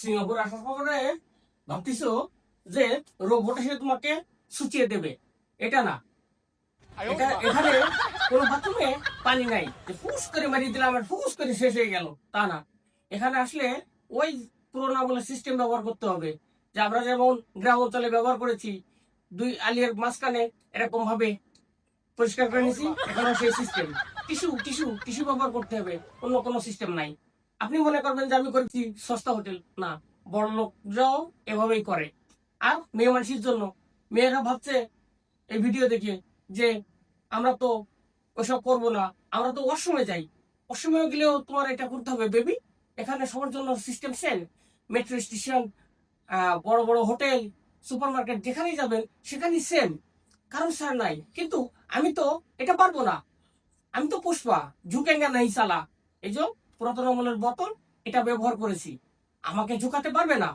Singapore আসার পরে ভাবতেছো যে রোবট এসে তোমাকে সুচিয়ে দেবে। এটা না। এখানে কোনো বাথরুমে পানি নাই। ফুস করে মারিয়ে দিলাম আর ফুস করে শেষ হয়ে গেল, তা না। এখানে আসলে ওই পুরোনো বলে সিস্টেম ব্যবহার করতে হবে। যে আমরা যেমন গ্রাম অঞ্চলে ব্যবহার করেছি, দুই আলিয়ার মাঝখানে এরকম ভাবে পরিষ্কার করে নিয়েছি, এখানেও সেই সিস্টেম টিস্যু টিস্যু টিস্যু ব্যবহার করতে হবে, অন্য কোনো সিস্টেম নাই। আপনি মনে করবেন যে আমি করেছি সস্তা হোটেল। না, বড় লোকরাও এভাবেই করে। আর মেয়ে মানুষের জন্য, মেয়েরা ভাবছে এই ভিডিও দেখে যে আমরা তো ওসব করব না, আমরা তো অসময়ে যাই। অসময়ে গেলেও তোমার এটা করতে হবে বেবি এখানে সবার জন্য সিস্টেম সেল মেট্রো স্টেশন বড় বড় হোটেল সুপার মার্কেট যেখানেই যাবেন, সেখানেই সেম কারণ স্যার নাই। কিন্তু আমি তো এটা পারব না। আমি তো পুষ্পা, ঝুঁকেঙ্গা নাই সালা এই পুরাতন আমলের বোতল এটা ব্যবহার করেছি। আমাকে ঝুঁকাতে পারবে না?